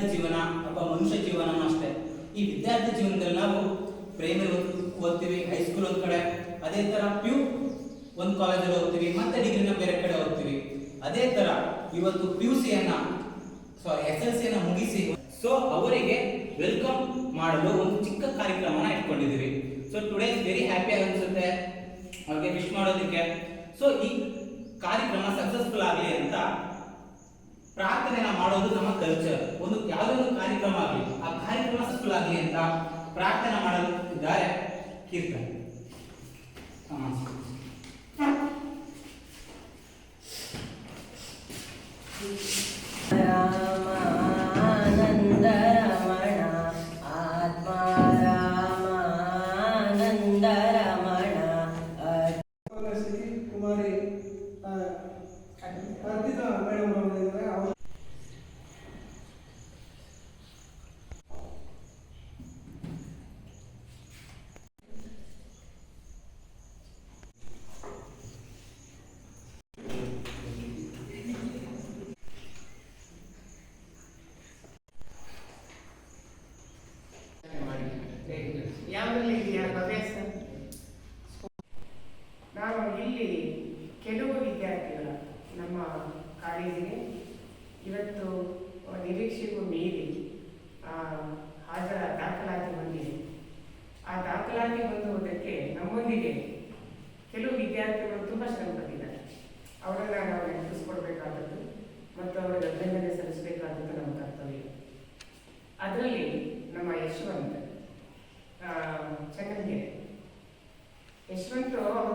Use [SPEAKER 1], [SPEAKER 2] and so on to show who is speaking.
[SPEAKER 1] ವಿದ್ಯಾರ್ಥಿ ಜೀವನ ಅಥವಾ ಮನುಷ್ಯ ಜೀವನನೂ ಅಷ್ಟೇ. ಈ ವಿದ್ಯಾರ್ಥಿ ಜೀವನದಲ್ಲಿ ನಾವು ಪ್ರೈಮರಿ ಓದ್ತೀವಿ ಹೈಸ್ಕೂಲ್ ಒಂದ್ ಕಡೆ, ಅದೇ ತರ ಪ್ಯೂ ಒಂದು ಕಾಲೇಜಲ್ಲಿ ಓದ್ತೀವಿ, ಮತ್ತೆ ಡಿಗ್ರಿನ ಬೇರೆ ಕಡೆ ಓದ್ತೀವಿ. ಅದೇ ತರ ಇವತ್ತು ಪಿ ಯು ಸಿಯನ್ನು ಸಾರಿ ಎಸ್ ಎಲ್ ಸಿಯನ್ನು ಮುಗಿಸಿ ಸೊ ಅವರಿಗೆ ವೆಲ್ಕಮ್ ಮಾಡಲು ಒಂದು ಚಿಕ್ಕ ಕಾರ್ಯಕ್ರಮನ ಇಟ್ಕೊಂಡಿದ್ದೀವಿ. ಸೊ ಟುಡೇ ವೆರಿ ಹ್ಯಾಪಿ ಅನ್ಸುತ್ತೆ. ಅವ್ರಿಗೆ ವಿಶ್ ಮಾಡೋದಕ್ಕೆ. ಸೊ ಈ ಕಾರ್ಯಕ್ರಮ ಸಕ್ಸಸ್ಫುಲ್ ಆಗಲಿ ಅಂತ ಪ್ರಾರ್ಥನೆನ ಮಾಡೋದು ನಮ್ಮ ಕಲ್ಚರ್ ಒಂದು ಯಾವುದೇ ಒಂದು ಕಾರ್ಯಕ್ರಮ ಆಗಲಿ, ಆ ಕಾರ್ಯಕ್ರಮ ಸಫಲ ಆಗಲಿ ಅಂತ ಪ್ರಾರ್ಥನೆ ಮಾಡಲು ಇದ್ದಾರೆ ಕೀರ್ತನೆ ಹಾ.
[SPEAKER 2] ಯಾವುದರಲ್ಲಿ ಇದೆಯಾ ಹವ್ಯಾಸ ನಾನು ಇಲ್ಲಿ ಕೆಲವು ವಿದ್ಯಾರ್ಥಿಗಳ, ನಮ್ಮ ಕಾಲೇಜಿಗೆ ಇವತ್ತು ನಿರೀಕ್ಷೆಗೂ ಮೀರಿ ಹಾಜರ ದಾಖಲಾತಿ ಬಂದಿದೆ. ಆ ದಾಖಲಾತಿ ಹೊಂದುವುದಕ್ಕೆ ನಮ್ಮೊಂದಿಗೆ ಕೆಲವು ವಿದ್ಯಾರ್ಥಿಗಳು ತುಂಬ ಶ್ರಮಪಟ್ಟಿದ್ದಾರೆ ಅವರನ್ನು ನಾವು ನೆನಪಿಸ್ಕೊಡ್ಬೇಕಾದದ್ದು ಮತ್ತು ಅವರಿಗೆ ಅಭಿನಂದನೆ ಸಲ್ಲಿಸಬೇಕಾದದ್ದು ನಮ್ಮ ಕರ್ತವ್ಯ. ಅದರಲ್ಲಿ ನಮ್ಮ ಯಶವಂತ. second year. ಯಶವಂತರು ಅವರು